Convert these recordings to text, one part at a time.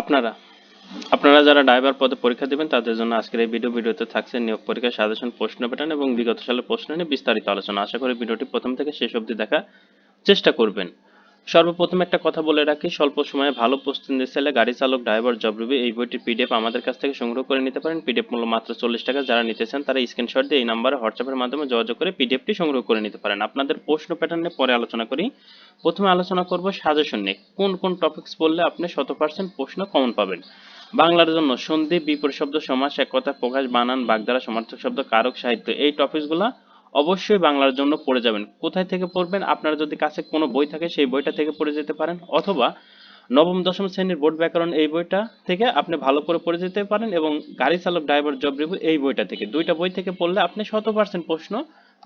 আপনারা আপনারা যারা ড্রাইভার পদে পরীক্ষা দেবেন, তাদের জন্য আজকের এই ভিডিও, ভিডিওতে থাকছে নিয়োগ পরীক্ষার সাজেশন, প্রশ্ন প্যাটার্ন এবং বিগত সালের প্রশ্ন নিয়ে বিস্তারিত আলোচনা। আশা করি ভিডিওটি প্রথম থেকে শেষ অবধি দেখার চেষ্টা করবেন। সর্বপ্রথম একটা কথা বলে রাখি, স্বল্প সময়ে ভালো প্রস্তুতি নিতে চাইলে গাড়ি চালক, ড্রাইভার, জব রিভিউ এই বইটির পিডিএফ আমাদের কাছ থেকে সংগ্রহ করে নিতে পারেন। পিডিএফ মূল্য মাত্র চল্লিশ টাকা। যারা নিতে চান তারা স্ক্রিনশট দিয়ে এই নাম্বারে হোয়াটসঅ্যাপের মাধ্যমে যোগাযোগ করে পিডিএফটি সংগ্রহ করে নিতে পারেন। আপনাদের প্রশ্ন প্যাটার্ন পরে আলোচনা করি। প্রথমে আলোচনা করব সাজেশন নিয়ে। কোন কোন টপিকস বললে আপনি শত পার্সেন্ট প্রশ্ন কমন পাবেন? বাংলার জন্য সন্ধি, বিপরীত শব্দ, সমাস এক কথা প্রকাশ, বানান, বাগধারা, সমার্থক শব্দ, কারক, সাহিত্য, এই টপিকসগুলো অবশ্যই বাংলার জন্য পড়ে যাবেন। কোথায় থেকে পড়বেন? আপনার যদি কাছে কোনো বই থাকে, সেই বইটা থেকে পড়ে যেতে পারেন। অথবা নবম, দশম শ্রেণির বোর্ড ব্যাকরণ এই বইটা থেকে আপনি ভালো করে পড়ে যেতে পারেন এবং গাড়ি চালক, ড্রাইভার, জব রিভিউ এই বইটা থেকে। দুইটা বই থেকে পড়লে আপনি শত পার্সেন্ট প্রশ্ন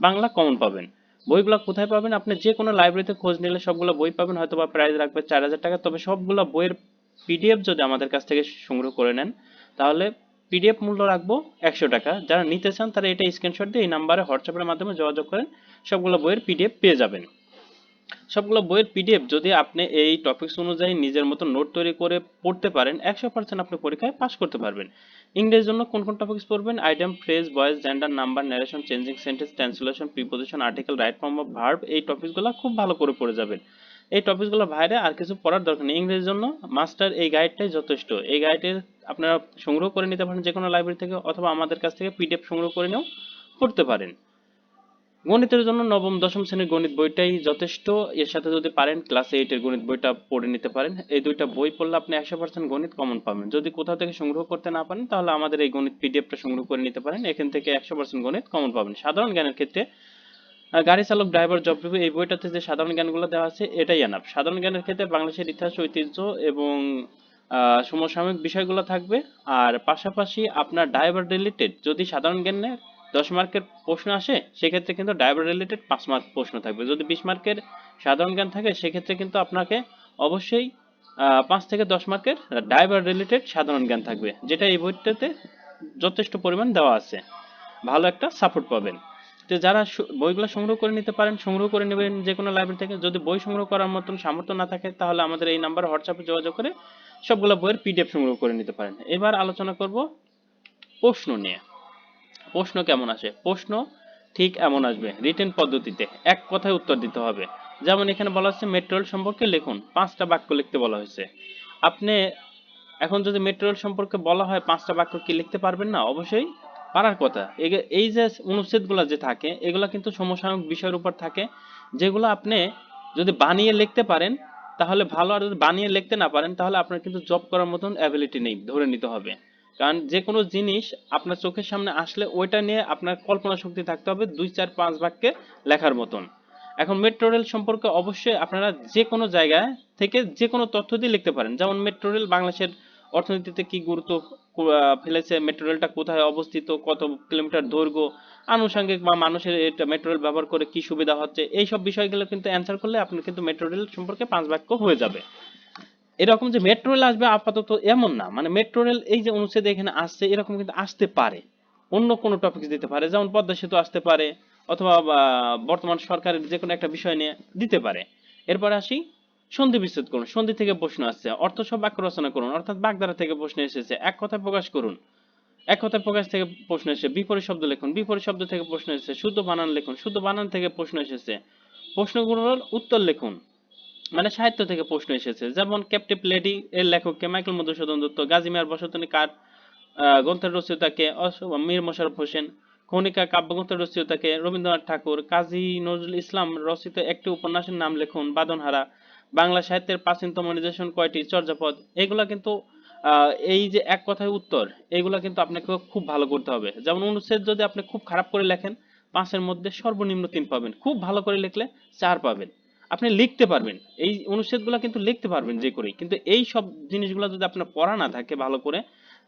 বাংলা কমন পাবেন। বইগুলো কোথায় পাবেন? আপনি যে কোনো লাইব্রেরিতে খোঁজ নিলে সবগুলো বই পাবেন হয়তো বা প্রাইস রাখবে চার হাজার টাকা। তবে সবগুলো বইয়ের পিডিএফ যদি আমাদের কাছ থেকে সংগ্রহ করে নেন, তাহলে পিডিএফ মূল্য রাখব একশো টাকা। যারা নিতে চান তারা এটা স্ক্রিনশট দিয়ে এই নাম্বারে হোয়াটসঅ্যাপের মাধ্যমে যোগাযোগ করেন। সবগুলো বইয়ের পিডিএফ পেয়ে যাবেন। সবগুলো বইয়ের পিডিএফ যদি আপনি এই টপিকস অনুযায়ী নিজের মতো নোট তৈরি করে পড়তে পারেন, একশো পার্সেন্ট আপনি পরীক্ষায় পাস করতে পারবেন। ইংরেজির জন্য কোন কোন টপিকস পড়বেন? Item phrase voice gender number narration changing sentence translation preposition article right form of verb এই টপিকসগুলো খুব ভালো করে পড়ে যাবেন। এই টপিকসগুলো বাইরে আর কিছু পড়ার দরকার নেই। ইংরেজির জন্য মাস্টার এই গাইডটাই যথেষ্ট। এই গাইডের আপনারা সংগ্রহ করে নিতে পারেন যে কোনো লাইব্রেরি থেকে অথবা আমাদের কাছ থেকে পিডিএফ সংগ্রহ করে নিয়েও পড়তে পারেন। গণিতের জন্য নবম, দশম শ্রেণির গণিত বইটাই যথেষ্ট। এর সাথে যদি পারেন ক্লাস এইটের গণিত বইটা পড়ে নিতে পারেন। এই দুইটা বই পড়লে আপনি একশো পার্সেন্ট গণিত কমন পাবেন। যদি কোথাও থেকে সংগ্রহ করতে না পারেন, তাহলে আমাদের এই গণিত পিডিএফটা সংগ্রহ করে নিতে পারেন। এখান থেকে একশো পার্সেন্ট গণিত কমন পাবেন। সাধারণ জ্ঞানের ক্ষেত্রে গাড়ি চালক ড্রাইভার জব রিভিউ এই বইটাতে যে সাধারণ জ্ঞানগুলো দেওয়া আছে, এটাই আনাপ সাধারণ জ্ঞানের ক্ষেত্রে বাংলাদেশের ইতিহাস, ঐতিহ্য এবং সমসাময়িক বিষয়গুলো থাকবে। আর পাশাপাশি আপনার ড্রাইভার রিলেটেড যদি সাধারণ জ্ঞানে দশ মার্কের প্রশ্ন আসে, সেক্ষেত্রে কিন্তু ড্রাইভার রিলেটেড পাঁচ মার্ক প্রশ্ন থাকবে। যদি বিশ মার্কের সাধারণ জ্ঞান থাকে, সেক্ষেত্রে কিন্তু আপনাকে অবশ্যই পাঁচ থেকে দশ মার্কের ড্রাইভার রিলেটেড সাধারণ জ্ঞান থাকবে, যেটা এই বইটাতে যথেষ্ট পরিমাণ দেওয়া আছে। ভালো একটা সাপোর্ট পাবেন। তো যারা বইগুলো সংগ্রহ করে নিতে পারেন, সংগ্রহ করে নেবেন যে কোনো লাইব্রেরি থেকে। যদি বই সংগ্রহ করার মতন সামর্থ্য না থাকে, তাহলে আমাদের এই নাম্বার হোয়াটসঅ্যাপে যোগাযোগ করে সবগুলো বইয়ের পিডিএফ সংগ্রহ করে নিতে পারেন। এবার আলোচনা করব প্রশ্ন নিয়ে। প্রশ্ন কেমন আসে? প্রশ্ন ঠিক এমন আসবে রিটেন পদ্ধতিতে। এক কথায় উত্তর দিতে হবে। যেমন এখানে বলা হচ্ছে মেট্রোল সম্পর্কে লিখুন। পাঁচটা বাক্য লিখতে বলা হয়েছে। আপনি এখন যদি মেট্রোল সম্পর্কে বলা হয়, পাঁচটা বাক্য কি লিখতে পারবেন না? অবশ্যই পারার কথা। এই যে অনুচ্ছেদগুলো যে থাকে, এগুলা কিন্তু সমসাময়িক বিষয়ের উপর থাকে, যেগুলো আপনি যদি বানিয়ে লিখতে পারেন, তাহলে ভালো, আর যদি বানিয়ে লিখতে না পারেন, তাহলে আপনার কিন্তু জব করার মতন অ্যাবিলিটি নেই, ধরে নিতে হবে। কারণ যে কোনো জিনিস আপনার চোখের সামনে আসলে ওইটা নিয়ে আপনার কল্পনা শক্তি থাকতে হবে দুই, চার, পাঁচ বাক্যে লেখার মতন। এখন মেট্রো রেল সম্পর্কে অবশ্যই আপনারা যে কোনো জায়গায় থেকে যে কোনো তথ্য দিয়ে লিখতে পারেন। যেমন মেট্রো রেল বাংলাদেশের অর্থনীতিতে কি গুরুত্ব ফেলেছে? মেট্রো কোথায় অবস্থিত? কত কিলোমিটার দৈর্ঘ্য? আনুষঙ্গিক বা মানুষের এটা মেট্রো ব্যবহার করে কি সুবিধা হচ্ছে? এই সব বিষয়গুলো কিন্তু অ্যান্সার করলে আপনি কিন্তু মেট্রো সম্পর্কে পাঁচ বাক্য হয়ে যাবে। এরকম যে মেট্রো রেল আসবে আপাতত এমন না। মানে মেট্রো রেল এই যে অনুচ্ছেদ এখানে আসছে, এরকম কিন্তু আসতে পারে। অন্য কোনো টপিক দিতে পারে। যেমন পদ্মা সেতু আসতে পারে, অথবা বর্তমান সরকারের যে কোনো একটা বিষয় নিয়ে দিতে পারে। এরপরে আসি সন্ধি বিচ্ছেদ করুন, সন্ধি থেকে প্রশ্ন আসছে, অর্থ সব বাক্য রচনা করুন, অর্থাৎ বাগধারা থেকে প্রশ্ন এসেছে, এক কথায় প্রকাশ করুন। এক কথায় প্রকাশ থেকে প্রশ্ন এসেছে, বিপরীত শব্দ লিখুন, বিপরীত শব্দ থেকে প্রশ্ন এসেছে, শুদ্ধ বানান লিখুন, শুদ্ধ বানান থেকে প্রশ্ন এসেছে, প্রশ্নগুলোর উত্তর লিখুন। মানে সাহিত্য থেকে প্রশ্ন এসেছে, যেমন ক্যাপ্টিভ লেডি এর লেখককে মাইকেল মধুসূদন দত্ত, গাজী মিয়ার বসতনী কার গ্রন্থের রচয়িতাকে মীর মোশারফ হোসেন, খনিকা কাব্যগ্রন্থের রচয়িতাকে রবীন্দ্রনাথ ঠাকুর, কাজী নজরুল ইসলাম রচিত একটি উপন্যাসের নাম লিখুন, বাদনহারা বাংলা সাহিত্যের প্রাচীনতম নিদর্শন কয়টি? চর্যাপদ। এগুলা কিন্তু এই যে এক কথায় উত্তর, এগুলা কিন্তু আপনাকে খুব ভালো করতে হবে। যেমন অনুচ্ছেদ যদি আপনি খুব খারাপ করে লেখেন, পাঁচের মধ্যে সর্বনিম্ন তিন পাবেন। খুব ভালো করে লিখলে চার পাবেন। আপনি লিখতে পারবেন। এই অনুচ্ছেদগুলো কিন্তু লিখতে পারবেন যে করেই। কিন্তু এই সব জিনিসগুলো যদি আপনার পড়া না থাকে ভালো করে,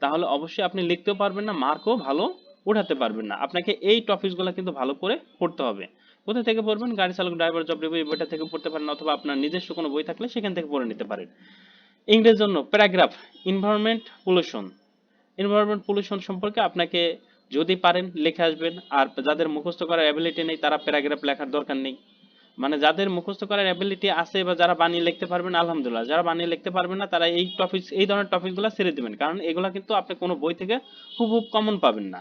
তাহলে অবশ্যই আপনি লিখতেও পারবেন না, মার্কও ভালো উঠাতে পারবেন না। আপনাকে এই টপিকসগুলো কিন্তু ভালো করে পড়তে হবে। কোথা থেকে পড়বেন? গাড়ি চালক ড্রাইভার জব রিভিউ বইটা থেকে পড়তে পারেন অথবা আপনার নিজস্ব কোনো বই থাকলে সেখান থেকে পড়ে নিতে পারেন। ইংরেজির জন্য paragraph environment pollution environment pollution সম্পর্কে আপনাকে যদি পারেন লিখে আসবেন, আর যাদের মুখস্থ করার অ্যাবিলিটি নেই তারা প্যারাগ্রাফ লেখার দরকার নেই। মানে যাদের মুখস্থ করার অ্যাবিলিটি আছে বা যারা বানিয়ে লিখতে পারবেন, আলহামদুলিল্লাহ, যারা বানিয়ে লিখতে পারবেন না, তারা এই টপিক এই ধরনের টপিকগুলো ছেড়ে দিবেন। কারণ এগুলা কিন্তু আপনি কোনো বই থেকে হুবহুব কমন পাবেন না।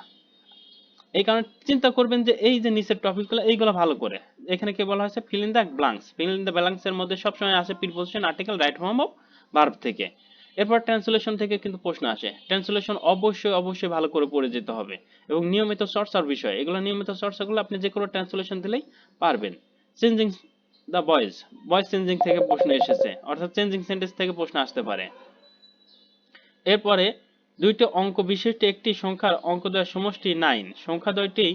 এই কারণে চিন্তা করবেন যে এই যে নিচের টপিকগুলো এইগুলো ভালো করে। এখানে কি বলা হয়েছে? Fill in the blanks fill in the এর মধ্যে সবসময় আসে preposition article right form of verb থেকে। এরপর ট্রান্সলেশন থেকে কিন্তু প্রশ্ন আসে। ট্রান্সলেশন অবশ্যই অবশ্যই ভালো করে পড়ে যেতে হবে। এবং নিয়মিত চর্চার বিষয়। এগুলো নিয়মিত চর্চাগুলো আপনি যে কোনো ট্রান্সলেশন দিলেই পারবেন। Changing the voice voice changing থেকে প্রশ্ন এসেছে। অর্থাৎ চেঞ্জিং সেন্টেন্স থেকে প্রশ্ন আসতে পারে। এরপরে দুইটি অঙ্ক বিশিষ্ট একটি সংখ্যার অঙ্কদ্বয়ের সমষ্টি নাইন সংখ্যাদ্বয়টি